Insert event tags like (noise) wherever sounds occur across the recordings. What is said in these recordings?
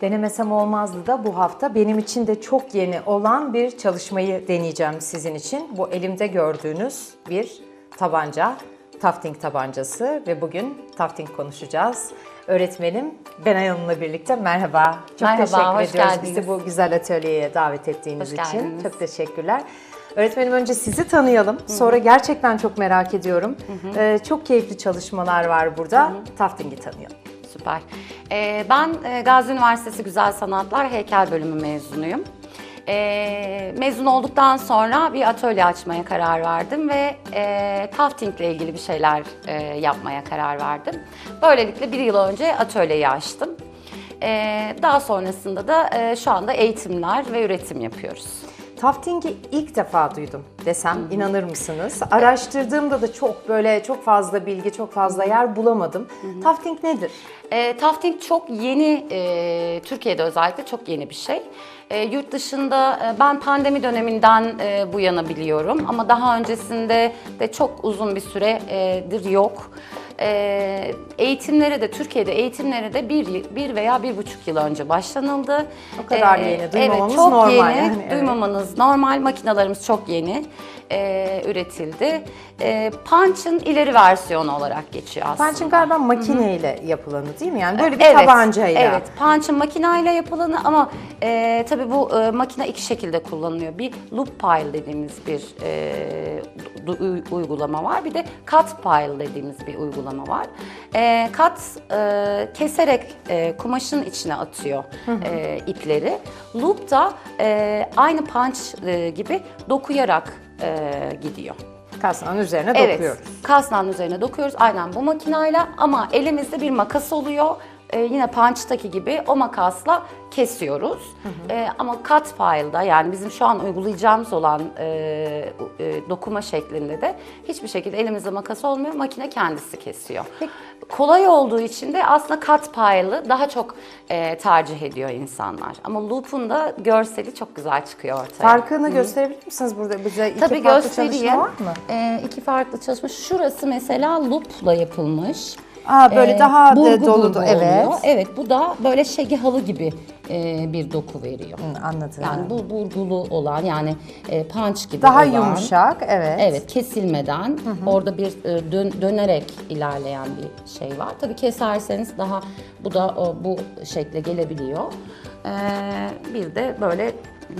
Denemesem olmazdı da bu hafta benim için de çok yeni olan bir çalışmayı deneyeceğim sizin için. Bu elimde gördüğünüz bir tabanca, tafting tabancası ve bugün tafting konuşacağız. Öğretmenim Benay Hanım'la birlikte merhaba. Çok Merhaba, teşekkür hoş ediyoruz geldiniz. bizi bu güzel atölyeye davet ettiğiniz Hoş için. geldiniz. Çok teşekkürler. Öğretmenim önce sizi tanıyalım. Sonra gerçekten çok merak ediyorum. Ee, çok keyifli çalışmalar var burada. Tafting'i tanıyalım. Süper. Ee, ben e, Gazi Üniversitesi Güzel Sanatlar Heykel Bölümü mezunuyum. Ee, mezun olduktan sonra bir atölye açmaya karar verdim ve e, tafting ile ilgili bir şeyler e, yapmaya karar verdim. Böylelikle bir yıl önce atölyeyi açtım. Ee, daha sonrasında da e, şu anda eğitimler ve üretim yapıyoruz. Tafting'i ilk defa duydum desem inanır mısınız? Araştırdığımda da çok böyle çok fazla bilgi, çok fazla yer bulamadım. Tafting nedir? E, tafting çok yeni, e, Türkiye'de özellikle çok yeni bir şey. E, yurt dışında e, ben pandemi döneminden e, bu yana biliyorum ama daha öncesinde de çok uzun bir süredir yok. E, eğitimlere de, Türkiye'de eğitimlere de bir, bir veya bir buçuk yıl önce başlanıldı. O kadar E, yeni, duymamamız evet, çok normal Yeni, yani, evet. duymamanız normal, makinalarımız çok yeni e, üretildi. E, Punch'ın ileri versiyonu olarak geçiyor aslında. Punch'ın galiba makineyle yapılanı değil mi? Yani böyle bir Evet, tabancayla. Evet, punch'ın makinayla yapılanı ama e, tabii bu e, makine iki şekilde kullanılıyor. Bir loop pile dediğimiz bir e, uygulama var. Bir de cut pile dediğimiz bir uygulama var. E, cut e, keserek e, kumaşın içine atıyor e, ipleri. Loop da e, aynı punch e, gibi dokuyarak e, gidiyor. Kasanın üzerine Evet, dokuyoruz. kasnağın üzerine dokuyoruz aynen bu makinayla ama elimizde bir makas oluyor. Ee, yine punch'taki gibi o makasla kesiyoruz. Ee, ama cut file'da yani bizim şu an uygulayacağımız olan e, e, dokuma şeklinde de hiçbir şekilde elimizde makas olmuyor. Makine kendisi kesiyor. Kolay olduğu için de aslında cut pile'ı daha çok e, tercih ediyor insanlar. Ama loop'un da görseli çok güzel çıkıyor ortaya. Farkını gösterebilir misiniz burada bize? İki Tabii farklı göstereyim. çalışma var mı? Ee, iki farklı çalışma. Şurası mesela loop'la yapılmış. Aa, böyle Ee, daha da burgu dolu da- evet. oluyor. Evet bu da böyle şegi halı gibi e, bir doku veriyor. Hı, Anladım. Yani bu burgulu olan yani e, punch gibi daha olan. yumuşak, evet. Evet kesilmeden orada bir e, dön- dönerek ilerleyen bir şey var. Tabii keserseniz daha bu da o, bu şekle gelebiliyor. Ee, bir de böyle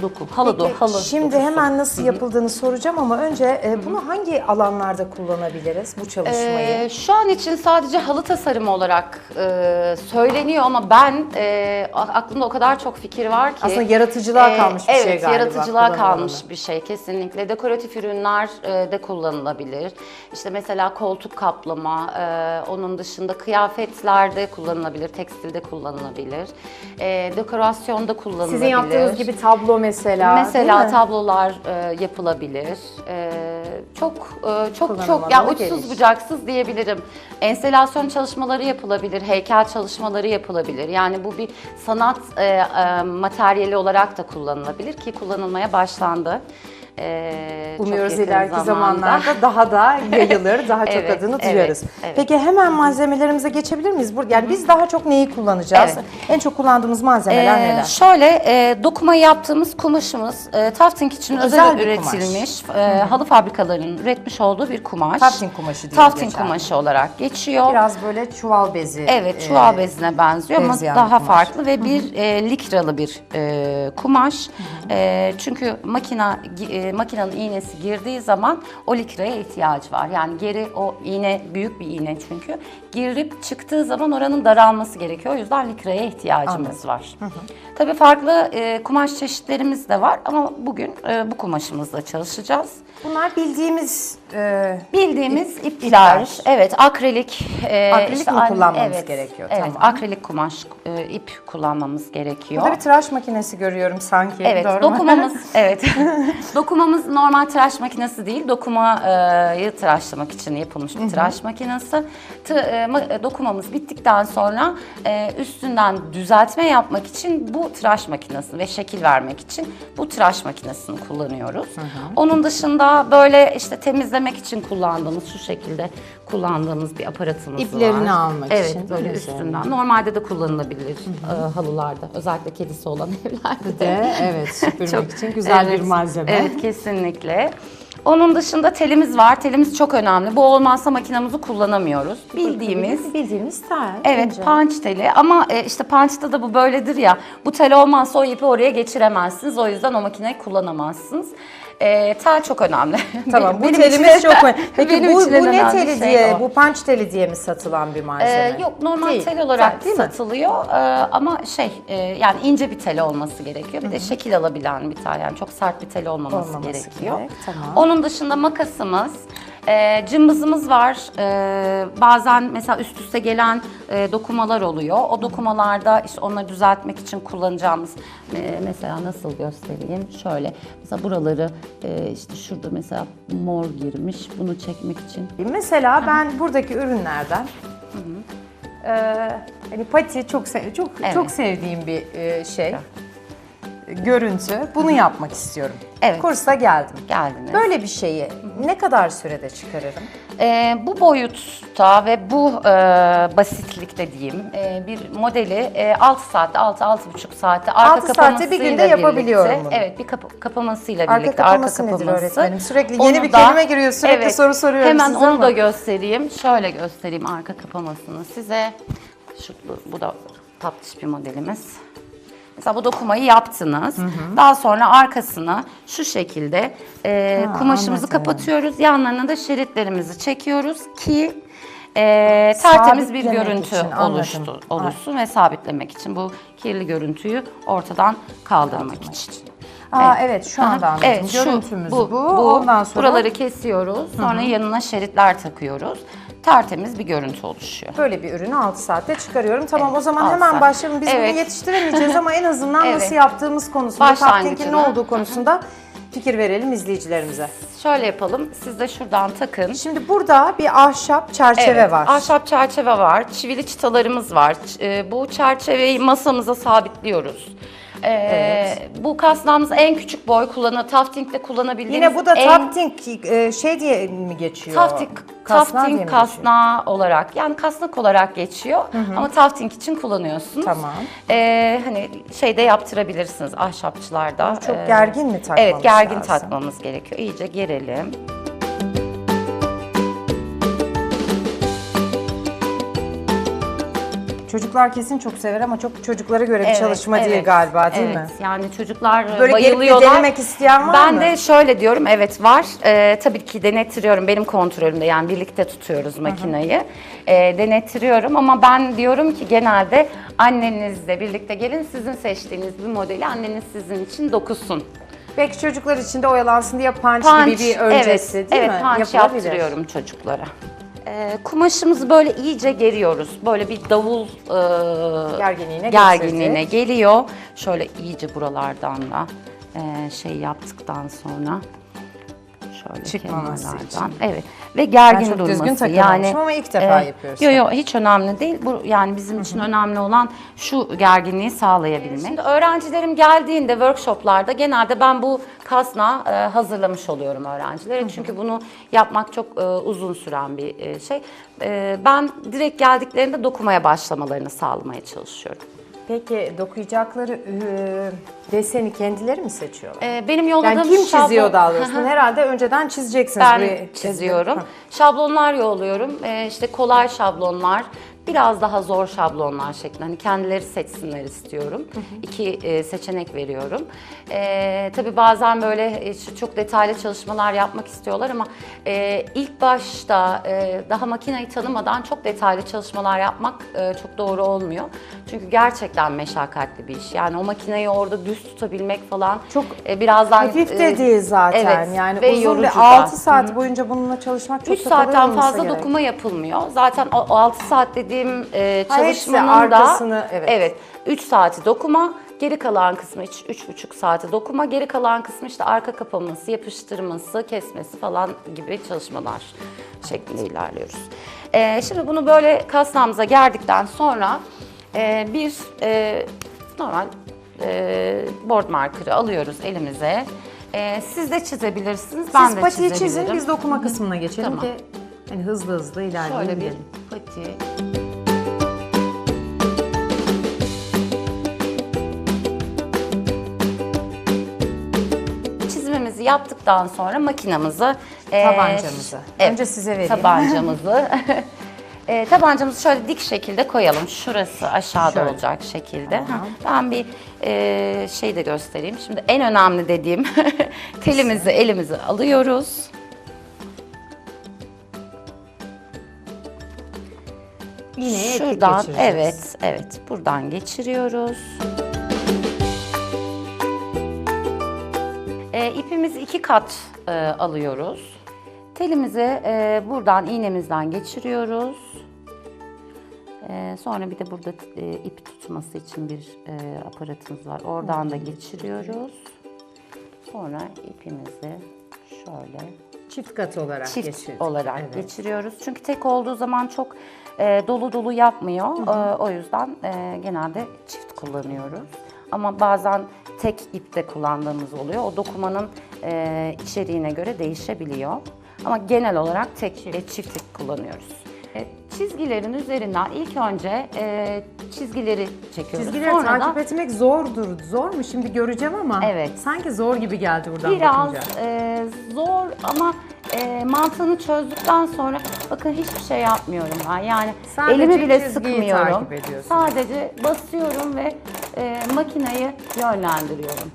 doku, halı do, Peki, halı Şimdi dokusu. hemen nasıl yapıldığını soracağım ama önce e, bunu hangi alanlarda kullanabiliriz bu çalışmayı? Ee, şu an için sadece halı tasarımı olarak e, söyleniyor ama ben e, aklımda o kadar çok fikir var ki. Aslında yaratıcılığa kalmış bir şey evet, galiba, yaratıcılığa kullanım kalmış bir şey kesinlikle. Dekoratif ürünler e, de kullanılabilir. İşte mesela koltuk kaplama, e, onun dışında kıyafetlerde kullanılabilir, tekstilde kullanılabilir. E, dekorasyonda kullanılabilir. Sizin yaptığınız gibi tablo mesela, Mesela tablolar e, yapılabilir. E, çok e, çok çok ya uçsuz geniş. bucaksız diyebilirim. Enstelasyon çalışmaları yapılabilir, heykel çalışmaları yapılabilir. Yani bu bir sanat e, e, materyali olarak da kullanılabilir ki kullanılmaya başlandı. E, çok Umuyoruz ileriki zamanda. zamanlarda daha da (laughs) yayılır, daha çok Evet, adını evet, duyarız. evet. Peki hemen malzemelerimize geçebilir miyiz? Yani biz daha çok neyi kullanacağız? Evet. En çok kullandığımız malzemeler Ee, neler? Şöyle e, dokuma yaptığımız kumaşımız e, tafting için Özel özel, üretilmiş e, halı fabrikalarının üretmiş olduğu bir kumaş. Tafting kumaşı diye Tafting geçer. kumaşı olarak geçiyor. Biraz böyle çuval bezi. Evet, e, çuval bezine benziyor ama daha kumaş. farklı ve bir e, likralı bir e, kumaş. E, çünkü makina gi- e, makinenin iğnesi girdiği zaman o likraya ihtiyaç var. Yani geri o iğne büyük bir iğne çünkü girip çıktığı zaman oranın daralması gerekiyor. O yüzden likraya ihtiyacımız var. Tabii farklı e, kumaş çeşitlerimiz de var ama bugün e, bu kumaşımızla çalışacağız. Bunlar bildiğimiz e, Bildiğimiz İp- ipler, ipler. evet akrilik. e, Akrilik mi aynı- kullanmamız gerekiyor? Evet, Tamam. akrilik kumaş, e, ip kullanmamız gerekiyor. Burada bir tıraş makinesi görüyorum sanki. Evet, doğru mu? dokumamız, (laughs) evet. (laughs) dokumamız normal tıraş makinesi değil, dokumayı tıraşlamak için yapılmış bir tıraş makinesi. Tı- e, e, dokumamız bittikten sonra e, üstünden düzeltme yapmak için bu tıraş makinesini ve şekil vermek için bu tıraş makinesini kullanıyoruz. Onun dışında böyle işte temizleme temizlemek için kullandığımız şu şekilde kullandığımız bir aparatımız var. İplerini almak evet, için, böyle değil mi üstünden. Normalde de kullanılabilir e, halılarda. Özellikle kedisi olan (laughs) evlerde. De evet süpürmek (laughs) için güzel bir Evet, malzeme. Evet kesinlikle. Onun dışında telimiz var. Telimiz çok önemli. Bu olmazsa makinamızı kullanamıyoruz. Bildiğimiz bildiğimiz tel. Evet ince. punch teli ama e, işte punch'ta da bu böyledir ya. Bu tel olmazsa o ipi oraya geçiremezsiniz. O yüzden o makineyi kullanamazsınız. E, tel çok önemli. Tamam bu (laughs) telimiz çok önemli. (laughs) Peki bu, bu ne teli şey diye, o. bu punch teli diye mi satılan bir malzeme? Ee, yok normal Değil. tel olarak Tel, satılıyor Ee, ama şey e, yani ince bir tel olması gerekiyor. Bir de şekil alabilen bir tel yani çok sert bir tel olmaması, Olmaması gerekiyor. gerek, tamam. Onun dışında makasımız, e, cımbızımız var. E, bazen mesela üst üste gelen e, dokumalar oluyor. O dokumalarda işte onları düzeltmek için kullanacağımız e, mesela nasıl göstereyim? Şöyle mesela buraları e, işte şurada mesela mor girmiş. Bunu çekmek için Mesela ben buradaki ürünlerden e, hani pati çok çok Evet. çok sevdiğim bir e, şey. Görüntü. Bunu yapmak istiyorum. Evet. Kursa geldim. geldiniz. Böyle bir şeyi ne kadar sürede çıkarırım? Ee, bu boyutta ve bu e, basitlikte diyeyim e, bir modeli e, 6 saatte, 6-6,5 saatte arka Altı saatte bir günde yapabiliyorum birlikte, bunu. Evet bir kapa- kapamasıyla Arka birlikte kapaması arka nedir kapaması. öğretmenim? Sürekli yeni Onu bir kelime giriyor, sürekli soru soruyorum Hemen size onu ama. da göstereyim. Şöyle göstereyim arka kapamasını size. Şu, bu da tatlış bir modelimiz. Mesela bu dokumayı yaptınız. Daha sonra arkasını şu şekilde e, Ha, kumaşımızı anladım. kapatıyoruz. Yanlarına da şeritlerimizi çekiyoruz ki e, tertemiz bir görüntü için, anladım. oluştu, oluşsun ve sabitlemek için bu kirli görüntüyü ortadan kaldırmak için. Aa evet şu anda anladım. Evet, şu, Görüntümüz bu. Ondan sonra buraları kesiyoruz. Sonra yanına şeritler takıyoruz. Tertemiz bir görüntü oluşuyor. böyle bir ürünü 6 saatte çıkarıyorum. Tamam o zaman hemen saat. başlayalım. Biz Evet. bunu yetiştiremeyeceğiz ama en azından (laughs) Evet. nasıl yaptığımız konusunda. Taptink'in ne olduğu konusunda fikir verelim izleyicilerimize. Şöyle yapalım. Siz de şuradan takın. Şimdi burada bir ahşap çerçeve Evet, var. Ahşap çerçeve var, çivili çıtalarımız var. E, bu çerçeveyi masamıza sabitliyoruz. E, Bu kasnağımız en küçük boy kullanı, taftingde kullanabildiğiniz Yine bu da en Taptink e, şey diye mi geçiyor? Tafting, mi tafting geçiyor? kasnağı olarak yani kasnak olarak geçiyor ama tafting için kullanıyorsunuz. Tamam. Ee, hani şeyde yaptırabilirsiniz ahşapçılarda. Çok Ee, gergin mi takmamız Evet gergin lazım? takmamız gerekiyor. İyice gerelim. Çocuklar kesin çok sever ama çok çocuklara göre bir Evet, çalışma değil evet, galiba değil evet. mi? Yani çocuklar Böyle gelip de bayılıyorlar. denemek isteyen var ben mı? de şöyle diyorum evet var. Ee, tabii ki denettiriyorum benim kontrolümde yani birlikte tutuyoruz makineyi. Ee, denettiriyorum ama ben diyorum ki genelde annenizle birlikte gelin sizin seçtiğiniz bir modeli anneniz sizin için dokusun. Belki çocuklar için de oyalansın diye punch, Punch, gibi bir öncesi evet, değil evet, mi? punch Yapılabilir. yaptırıyorum çocuklara. Ee, kumaşımızı böyle iyice geriyoruz. Böyle bir davul e, Gerginliğine gerginliğine geliyor. Şöyle iyice buralardan da e, şey yaptıktan sonra şöyle Çıkmaması kenarlardan. Evet. Ve gergin Ben çok durması. düzgün yani ama ilk defa yapıyorsun. Yok yok hiç önemli değil. Bu yani bizim için önemli olan şu gerginliği sağlayabilmek. Şimdi öğrencilerim geldiğinde workshoplarda genelde ben bu kasna e, hazırlamış oluyorum öğrencilere. Çünkü bunu yapmak çok e, uzun süren bir e, şey. E, ben direkt geldiklerinde dokumaya başlamalarını sağlamaya çalışıyorum. Peki dokuyacakları e, deseni kendileri mi seçiyorlar? E, benim yolladığım yani kim çiziyor şablon- daha doğrusu? Herhalde önceden çizeceksiniz. Ben buraya. çiziyorum. Şablonlar yolluyorum. Ee, işte kolay şablonlar, biraz daha zor şablonlar şeklinde. Hani kendileri seçsinler istiyorum. İki e, seçenek veriyorum. Ee, tabii bazen böyle e, çok detaylı çalışmalar yapmak istiyorlar ama e, ilk başta e, daha makineyi tanımadan çok detaylı çalışmalar yapmak e, çok doğru olmuyor. Çünkü gerçekten meşakkatli bir iş. Yani o makineyi orada düz tutabilmek falan Çok e, birazdan Hafif e, de değil zaten. evet, yani ve uzun yorucu da. 6 saat boyunca bununla çalışmak çok 3 da kolay saatten fazla gerek. dokuma yapılmıyor. Zaten o, o 6 saat dediğim e, çalışmanın arkasını, da evet. evet 3 saati dokuma, geri kalan kısmı 3,5 saati dokuma, geri kalan kısmı işte arka kapaması, yapıştırması, kesmesi falan gibi çalışmalar şeklinde ilerliyoruz. E, şimdi bunu böyle kasnağımıza gerdikten sonra e, bir e, normal e, board marker'ı alıyoruz elimize. Ee, siz de çizebilirsiniz. Ben Siz de patiyi çizin, biz dokuma kısmına geçelim Tamam. ki hani hızlı hızlı ilerleyelim. Şöyle bir pati. Çizimimizi yaptıktan sonra makinamızı e, Tabancamızı. evet, Önce size vereyim. Tabancamızı (laughs) e, tabancamızı şöyle dik şekilde koyalım. Şurası aşağıda Şöyle. olacak şekilde. Tamam. Ha, Ben bir e, şey de göstereyim. Şimdi en önemli dediğim (laughs) telimizi elimize alıyoruz. İğneye iplik Şuradan geçireceğiz. evet evet buradan geçiriyoruz. E, ipimizi iki kat e, alıyoruz. Telimizi e, buradan iğnemizden geçiriyoruz. E, sonra bir de burada e, ipi tutması için bir e, aparatımız var. Oradan da geçiriyoruz. Sonra ipimizi şöyle Çift kat olarak çift geçirdik. olarak Evet. geçiriyoruz. Çünkü tek olduğu zaman çok e, dolu dolu yapmıyor. E, o yüzden e, genelde çift kullanıyoruz. Ama bazen tek ipte kullandığımız oluyor. O dokumanın e, içeriğine göre değişebiliyor. Ama genel olarak tek ve çift ip kullanıyoruz. E, çizgilerin üzerinden ilk önce e, çizgileri çekiyoruz. Çizgileri Sonra da takip etmek zordur. Zor mu? Şimdi göreceğim ama Evet. sanki zor gibi geldi buradan Biraz bakınca. e, zor ama e, mantığını çözdükten sonra bakın hiçbir şey yapmıyorum ben. Yani Sadece elimi bile sıkmıyorum. Sadece basıyorum ve e, makineyi yönlendiriyorum.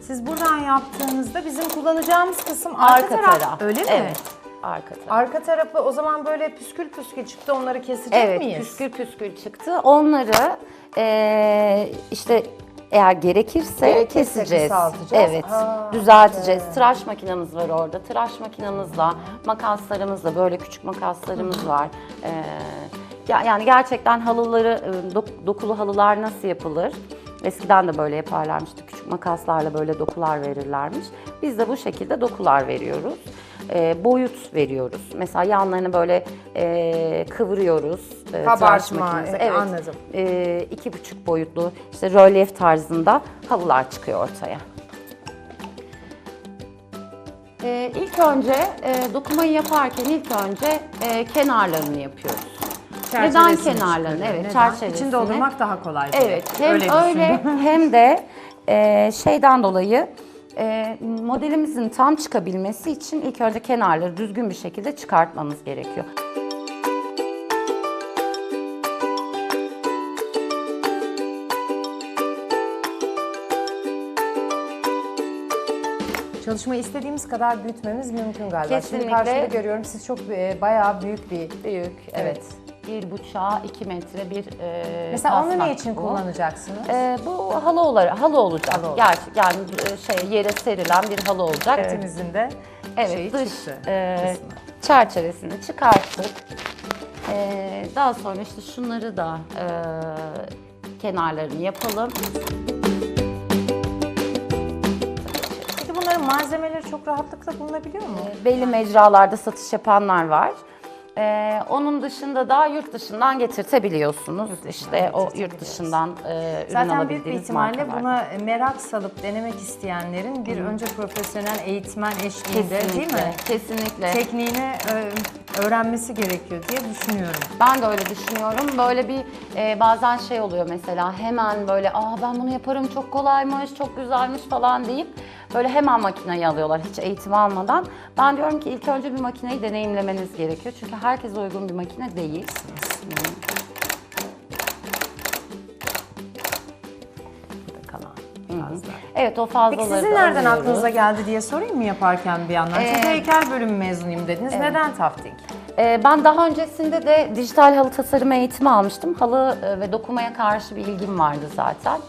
Siz buradan yaptığınızda bizim kullanacağımız kısım arka, taraf. Öyle mi? Evet. Arka taraf. Arka tarafı o zaman böyle püskül püskül çıktı onları kesecek Evet, miyiz? püskül püskül çıktı. Onları e, işte eğer gerekirse, Gerekirse keseceğiz. Evet, Ha, düzelteceğiz. Tıraş makinamız var orada. Tıraş makinamızla, makaslarımızla böyle küçük makaslarımız var. E, ya- yani gerçekten halıları, e, dok- dokulu halılar nasıl yapılır? Eskiden de böyle yaparlarmıştı. Küçük makaslarla böyle dokular verirlermiş. Biz de bu şekilde dokular veriyoruz. E, boyut veriyoruz. Mesela yanlarını böyle e, kıvırıyoruz. e, Kabartma, makinesi. evet, anladım. E, iki buçuk boyutlu işte rölyef tarzında halılar çıkıyor ortaya. E, ilk önce e, dokumayı yaparken ilk önce e, kenarlarını yapıyoruz. Neden Çerçevesini kenarlarını? çıkarıyor. Evet, Neden? çerçevesini. İçinde doldurmak daha kolay. Evet, hem öyle, (laughs) hem de e, şeyden dolayı e, modelimizin tam çıkabilmesi için ilk önce kenarları düzgün bir şekilde çıkartmamız gerekiyor. Çalışmayı istediğimiz kadar büyütmemiz mümkün galiba. Şimdi Kesinlikle. karşıda görüyorum siz çok e, bayağı büyük bir Büyük, Evet. evet. Bir buçuğa iki metre bir e, Mesela onu ne için bu. kullanacaksınız? E, bu halı olarak halı olacak. Halı olacak. Yani e, şey yere serilen bir halı olacak. Etimizin de Evet, şeyi dış çıktı. e, kısmı. çerçevesini çıkarttık. E, daha sonra işte şunları da e, kenarlarını yapalım. Peki bunların malzemeleri çok rahatlıkla bulunabiliyor mu? Belli mecralarda satış yapanlar var. E, onun dışında da yurt dışından getirtebiliyorsunuz. işte o yurt dışından e, ürün Zaten büyük bir alabildiğiniz ihtimalle markalar. buna merak salıp denemek isteyenlerin bir önce profesyonel eğitmen eşliğinde değil mi? Kesinlikle. Tekniğini e, öğrenmesi gerekiyor diye düşünüyorum. Ben de öyle düşünüyorum. Böyle bir e, bazen şey oluyor mesela hemen böyle aa ben bunu yaparım çok kolaymış, çok güzelmiş falan deyip böyle hemen makineyi alıyorlar hiç eğitim almadan. Ben diyorum ki ilk önce bir makineyi deneyimlemeniz gerekiyor. Çünkü herkese uygun bir makine değil. Kalan fazla. Evet o fazlaları Peki sizin nereden alıyoruz. aklınıza geldi diye sorayım mı yaparken bir yandan? Çünkü Ee, heykel bölümü mezunuyum dediniz. Neden tafting? Ee, ben daha öncesinde de dijital halı tasarımı eğitimi almıştım. Halı e, ve dokumaya karşı bir ilgim vardı zaten.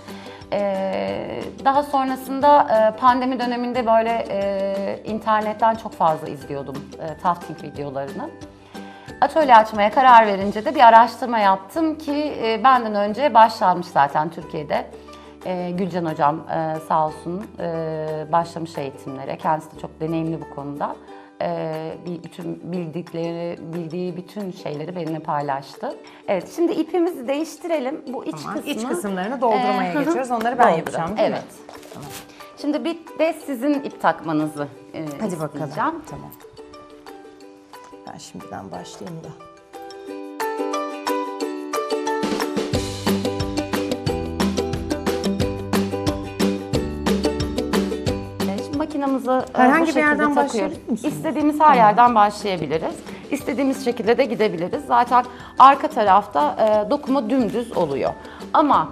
Ee, daha sonrasında e, pandemi döneminde böyle e, internetten çok fazla izliyordum e, tafting videolarını. Atölye açmaya karar verince de bir araştırma yaptım ki e, benden önce başlanmış zaten Türkiye'de. E, Gülcan hocam sağ olsun başlamış eğitimlere. Kendisi de çok deneyimli bu konuda. E, bütün bildikleri, bildiği bütün şeyleri benimle paylaştı. Evet, şimdi ipimizi değiştirelim. Bu iç Tamam, kısmı. iç kısımlarını doldurmaya E, hı hı, geçiyoruz. Onları ben dolduralım. yapacağım değil mi? evet. Şimdi bir de sizin ip takmanızı e, Hadi bakalım. isteyeceğim. Tamam. Ben şimdiden başlayayım da. Makinamızı e, Herhangi bu bir şekilde yerden takıyoruz. başlayabilir misiniz? İstediğimiz her yerden başlayabiliriz. İstediğimiz şekilde de gidebiliriz. Zaten arka tarafta e, dokuma dümdüz oluyor. Ama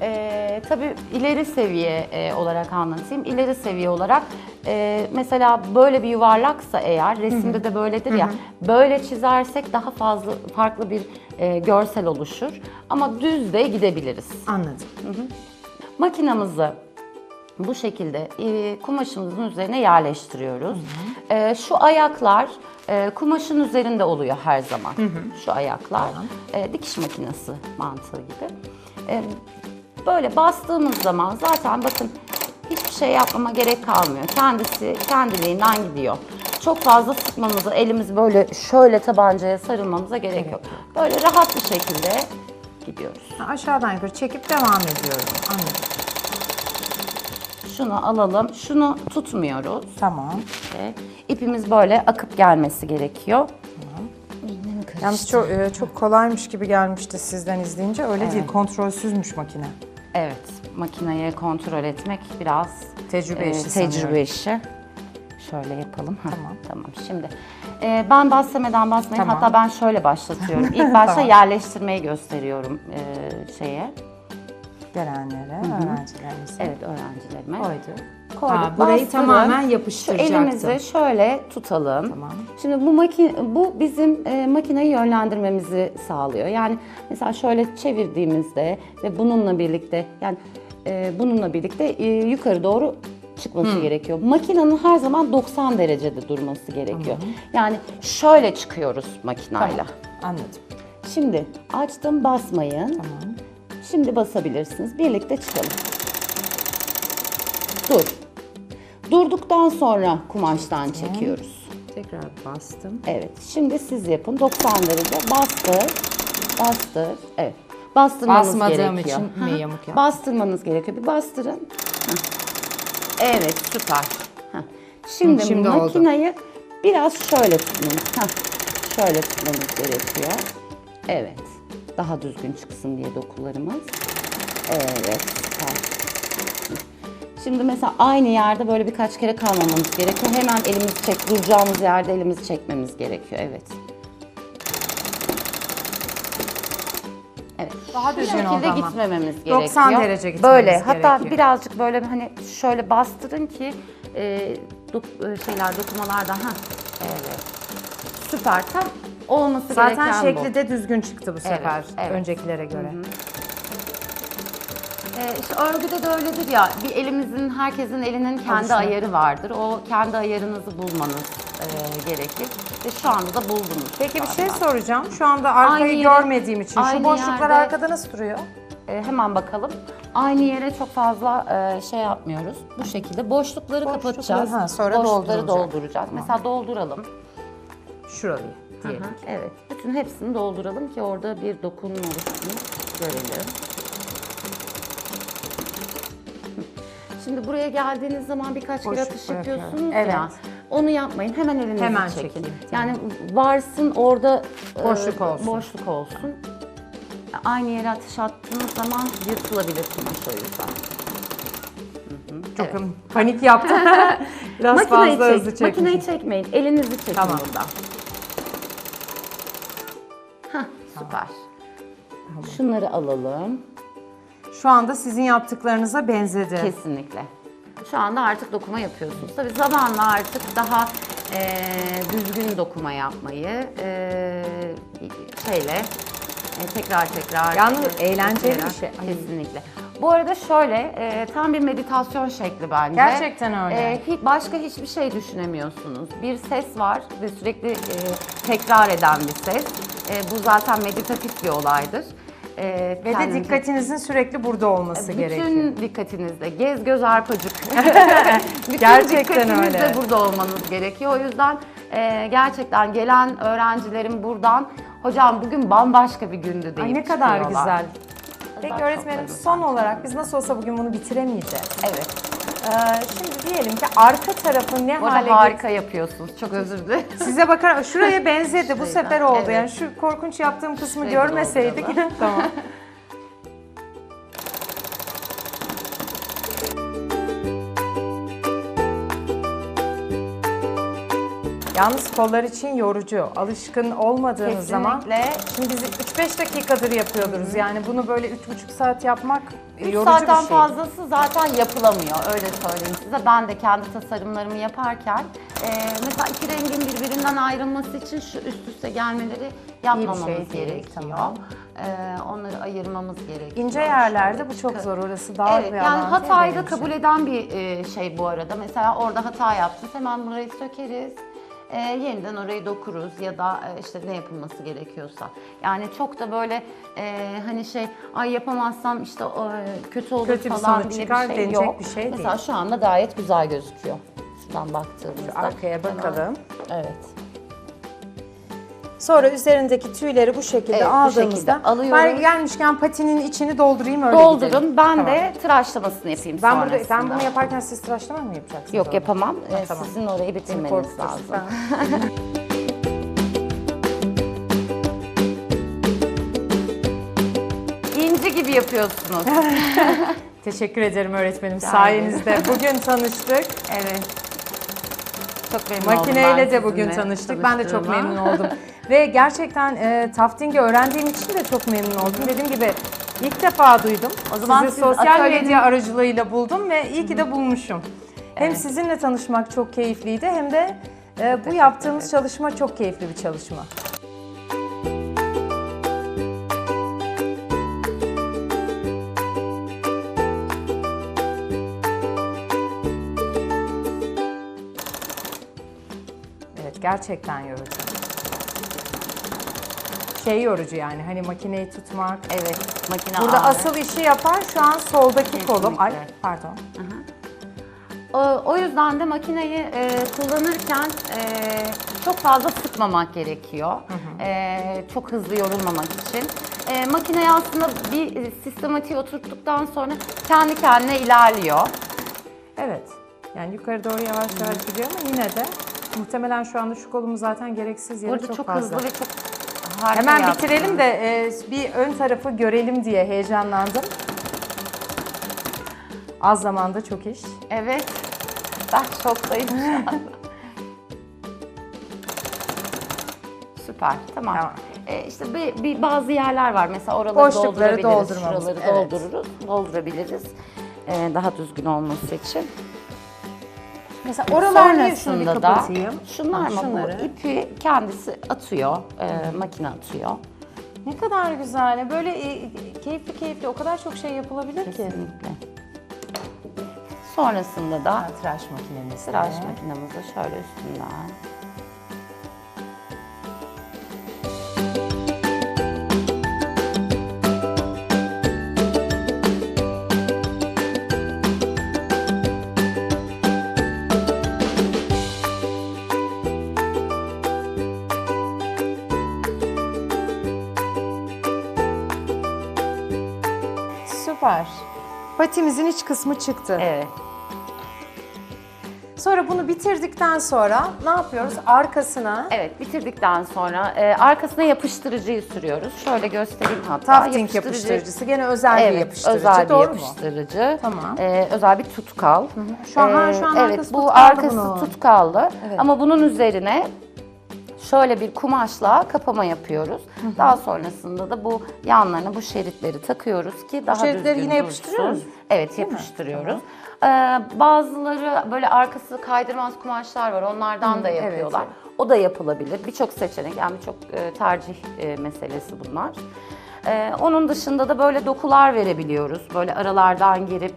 e, tabii ileri seviye e, olarak anlatayım. İleri seviye olarak e, mesela böyle bir yuvarlaksa eğer resimde de böyledir ya böyle çizersek daha fazla farklı bir e, görsel oluşur. Ama düz de gidebiliriz. Anladım. Makinamızı bu şekilde e, kumaşımızın üzerine yerleştiriyoruz. E, şu ayaklar e, kumaşın üzerinde oluyor her zaman. Şu ayaklar e, dikiş makinesi mantığı gibi. E, böyle bastığımız zaman zaten bakın hiçbir şey yapmama gerek kalmıyor. Kendisi kendiliğinden gidiyor. Çok fazla sıkmamıza, elimiz böyle şöyle tabancaya sarılmamıza gerek yok. Böyle rahat bir şekilde gidiyoruz. Aşağıdan yukarı çekip devam ediyorum. Anladım. Şunu alalım. Şunu tutmuyoruz. Tamam. Ve ipimiz böyle akıp gelmesi gerekiyor. Yalnız çok, e, çok kolaymış gibi gelmişti sizden izleyince. Öyle değil, kontrolsüzmüş makine. Evet, makineyi kontrol etmek biraz Tecrübe e, işi tecrübe sanıyorum. işi. Şöyle yapalım. Heh, Tamam. Tamam. Şimdi e, ben basmeden basmayın. Tamam. Hatta ben şöyle başlatıyorum. İlk (laughs) başta Tamam. yerleştirmeyi gösteriyorum e, şeye. Gelenlere, öğrencilerimize Evet, öğrencilerime. koydu. Koyduk, Ha, burayı bastırın. tamamen Şu yapıştıracaktım. elimizi şöyle tutalım. Tamam. Şimdi bu makine bu bizim e, makineyi yönlendirmemizi sağlıyor. Yani mesela şöyle çevirdiğimizde ve bununla birlikte yani e, bununla birlikte e, yukarı doğru çıkması gerekiyor. Makinenin her zaman 90 derecede durması gerekiyor. Yani şöyle çıkıyoruz makinayla. Anladım. Şimdi açtım basmayın. Tamam. Şimdi basabilirsiniz. Birlikte çıkalım. Dur. Durduktan sonra kumaştan çekiyoruz. Tekrar bastım. Evet. Şimdi siz yapın. 90 derece bastır. Bastır. Evet. Bastırmanız Basmadığım gerekiyor. için mi yamuk yaptım? Bastırmanız gerekiyor. Bir bastırın. Hı. Evet, süper. Hı. Şimdi, Hı, şimdi oldu. biraz şöyle tutmanız. Heh, Şöyle tutmanız gerekiyor. Evet. Daha düzgün çıksın diye dokularımız. Evet. Şimdi mesela aynı yerde böyle birkaç kere kalmamamız gerekiyor. Hemen elimizi çek, duracağımız yerde elimizi çekmemiz gerekiyor. Evet. Evet. Daha Bu düzgün oldu şekilde ama. gitmememiz 90 gerekiyor. derece gitmemiz Böyle hatta gerekiyor. birazcık böyle hani şöyle bastırın ki e, dok- e, şeyler dokumalardan ha. Evet. Süper. Tam olması Zaten gereken şekli bu. de düzgün çıktı bu sefer evet. öncekilere göre. Ee, işte örgüde de öyledir ya, bir elimizin, herkesin elinin kendi Alışma. ayarı vardır. O kendi ayarınızı bulmanız e, gerekir. Ve şu anda da buldunuz. Peki bir şey galiba. soracağım. Şu anda arkayı Aynı yere- görmediğim için şu aynı boşluklar yerde- arkada nasıl duruyor? Ee, hemen bakalım. Aynı yere çok fazla e, şey yapmıyoruz. Bu şekilde boşlukları kapatacağız. ha, sonra Boşlukları doldurulacak. dolduracağız. Mesela dolduralım. Şurayı diyelim. Aha, evet. Bütün hepsini dolduralım ki orada bir dokunma oluşsun. Görelim. Şimdi buraya geldiğiniz zaman birkaç kere Boşluk atış bırakıyorum. yapıyorsunuz Evet. ya. Onu yapmayın. Hemen elinizi Hemen çekin. çekeyim, Yani varsın orada e, Boşluk olsun. Boşluk olsun. Aynı yere atış attığınız zaman yırtılabilir kumaş o yüzden. Çok panik yaptım. (laughs) Biraz Makineyi fazla çek- hızlı çekmişim. Makineyi çekmeyin. Elinizi çekin Tamam. buradan. Süper. Şunları alalım. Şu anda sizin yaptıklarınıza benzedi. Kesinlikle. Şu anda artık dokuma yapıyorsunuz. Tabii zamanla artık daha eee, düzgün dokuma yapmayı eee, şeyle e, tekrar tekrar Yalnız e, eğlenceli okuyarak- bir şey. Ay. Kesinlikle. Bu arada şöyle e, tam bir meditasyon şekli bence. Gerçekten öyle. E, hi- başka hiçbir şey düşünemiyorsunuz. Bir ses var ve sürekli e, tekrar eden bir ses. E, bu zaten meditatif bir olaydır. E, Ve de dikkatinizin sürekli burada olması bütün gerekiyor. dikkatinizle gez göz arpacık. (laughs) Bütün Gerçekten dikkatinizle öyle. burada olmanız gerekiyor. O yüzden e, gerçekten gelen öğrencilerim buradan hocam bugün bambaşka bir gündü deyip Ay ne kadar çıkıyorlar. güzel. Peki çok öğretmenim son olarak biz nasıl olsa bugün bunu bitiremeyeceğiz. Evet. Ee, şimdi diyelim ki arka tarafı ne Bu hale harika yapıyorsunuz. Çok özür dilerim. (laughs) Size bakar şuraya (laughs) benzedi bu sefer oldu. evet. Yani şu korkunç yaptığım kısmı da görmeseydik. (laughs) tamam. Yalnız kollar için yorucu. Alışkın olmadığınız zaman Kesinlikle. Şimdi biz 3-5 dakikadır yapıyorduruz. Yani bunu böyle 3,5 saat yapmak 3 yorucu saatten bir şey. fazlası zaten yapılamıyor öyle söyleyeyim size. Ben de kendi tasarımlarımı yaparken e, mesela iki rengin birbirinden ayrılması için şu üst üste gelmeleri yapmamamız şey değil, gerekiyor. tamam. E, onları ayırmamız gerekiyor. İnce yerlerde bu çok zor. Orası dar Evet bir yani alan değil hatayı da kabul eden bir e, şey bu arada. Mesela orada hata yaptınız hemen burayı sökeriz. E, yeniden orayı dokuruz ya da e, işte ne yapılması gerekiyorsa. Yani çok da böyle e, hani şey ay yapamazsam işte e, kötü olur Kötü bir falan sonuç diye çıkar bir şey denecek yok. bir şey değil. Mesela şu anda gayet güzel gözüküyor. Şuradan baktığımızda. Arkaya Hemen- bakalım. Evet. Sonra üzerindeki tüyleri bu şekilde Evet, bu aldığımızda şekilde alıyoruz. ben gelmişken patinin içini doldurayım öyle Doldurun. gidelim. Ben Tamam. de tıraşlamasını yapayım ben burada sonrasında. ben bunu yaparken siz tıraşlama mı yapacaksınız? Yok orada? yapamam. Ee, tamam. Sizin orayı Beni bitirmeniz korkutursun. lazım. Ben- (laughs) İnci gibi yapıyorsunuz. (laughs) Teşekkür ederim öğretmenim sayenizde. Bugün tanıştık. evet. Çok memnun oldum Makineyle ben de bugün sizinle tanıştık. Ben de çok tanıştığıma. memnun oldum. Ve gerçekten e, tafting'i öğrendiğim için de çok memnun oldum. Dediğim gibi ilk defa duydum. O zaman Sizi siz sosyal atölyenin- medya aracılığıyla buldum ve iyi ki de bulmuşum. Hem sizinle tanışmak çok keyifliydi hem de e, bu yaptığımız çalışma çok keyifli bir çalışma. Gerçekten yorucu. Şey yorucu yani hani makineyi tutmak. Evet, makine Burada ağrı. asıl işi yapan şu an soldaki kolum. Ay Kesinlikle. pardon. O, o yüzden de makineyi e, kullanırken e, çok fazla sıkmamak gerekiyor. E, çok hızlı yorulmamak için. E, makineyi aslında bir e, sistematiğe oturttuktan sonra kendi kendine ilerliyor. Evet. Yani yukarı doğru yavaş yavaş gidiyor ama yine de muhtemelen şu anda şu kolumu zaten gereksiz yere Burada çok, çok, fazla. hızlı ve çok harika Hemen yaptınız. bitirelim de e, bir ön tarafı görelim diye heyecanlandım. Az zamanda çok iş. Evet. Ben şoktayım şu anda. (laughs) Süper, tamam. Tamam. Ee, işte bir, bir bazı yerler var. Mesela oraları Boşlukları doldurabiliriz, şuraları evet. doldururuz, doldurabiliriz. Ee, daha düzgün olması için. Mesela oralar şunu bir Sonrasında da kapatayım. şunlar mı şunları. bu ipi kendisi atıyor, e, makine atıyor. Ne kadar güzel. Böyle e, keyifli keyifli o kadar çok şey yapılabilir ki. Kesinlikle. Sonrasında da Ha, tıraş makinemiz. tıraş makinemizi şöyle üstünden Süper. Patimizin iç kısmı çıktı. Evet. Sonra bunu bitirdikten sonra ne yapıyoruz? Arkasına Evet, bitirdikten sonra e, arkasına yapıştırıcıyı sürüyoruz. Şöyle göstereyim hatta. Tafting yapıştırıcısı. Gene özel bir Evet, yapıştırıcı. özel bir doğru mu? yapıştırıcı. Tamam. E, özel bir tutkal. Şu an- ha, şu an evet, arkası bu tutkallı arkası bunun. tutkallı. Evet. Ama bunun üzerine şöyle bir kumaşla kapama yapıyoruz. Daha sonrasında da bu yanlarına bu şeritleri takıyoruz ki daha şeritleri düzgün yine dursun. yapıştırıyoruz. Evet, yapıştırıyoruz. Ee, bazıları böyle arkası kaydırmaz kumaşlar var. Onlardan da evet, yapıyorlar. evet. O da yapılabilir. Birçok seçenek yani birçok e, tercih e, meselesi bunlar. Ee, onun dışında da böyle dokular verebiliyoruz. Böyle aralardan girip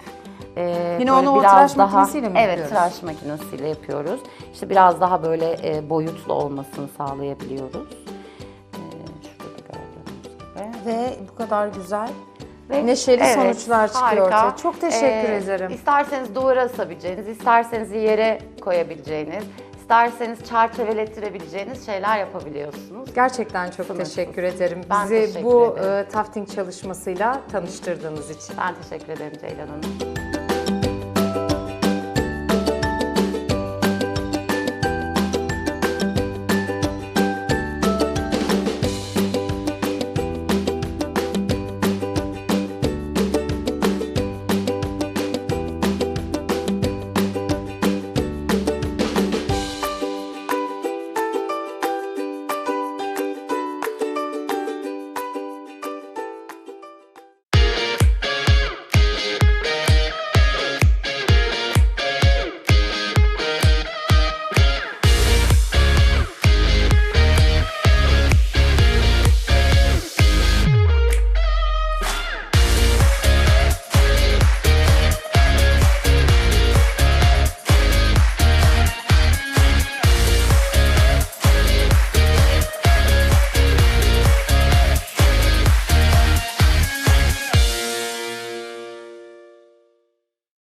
e, Yine onu o biraz tıraş daha, makinesiyle mi Evet, yapıyoruz? tıraş makinesiyle yapıyoruz. İşte biraz daha böyle e, boyutlu olmasını sağlayabiliyoruz. Ee, şurada gördüğünüz gibi. Ve bu kadar güzel. Ve- Neşeli sonuçlar çıkıyor ortaya. Çok teşekkür Ee, ederim. İsterseniz duvara asabileceğiniz, isterseniz yere koyabileceğiniz, isterseniz çerçevelettirebileceğiniz şeyler yapabiliyorsunuz. Gerçekten çok Sınırsız. teşekkür ederim. Ben Bizi teşekkür bu ederim. e, tafting çalışmasıyla tanıştırdığınız için. Ben teşekkür ederim Ceylan Hanım.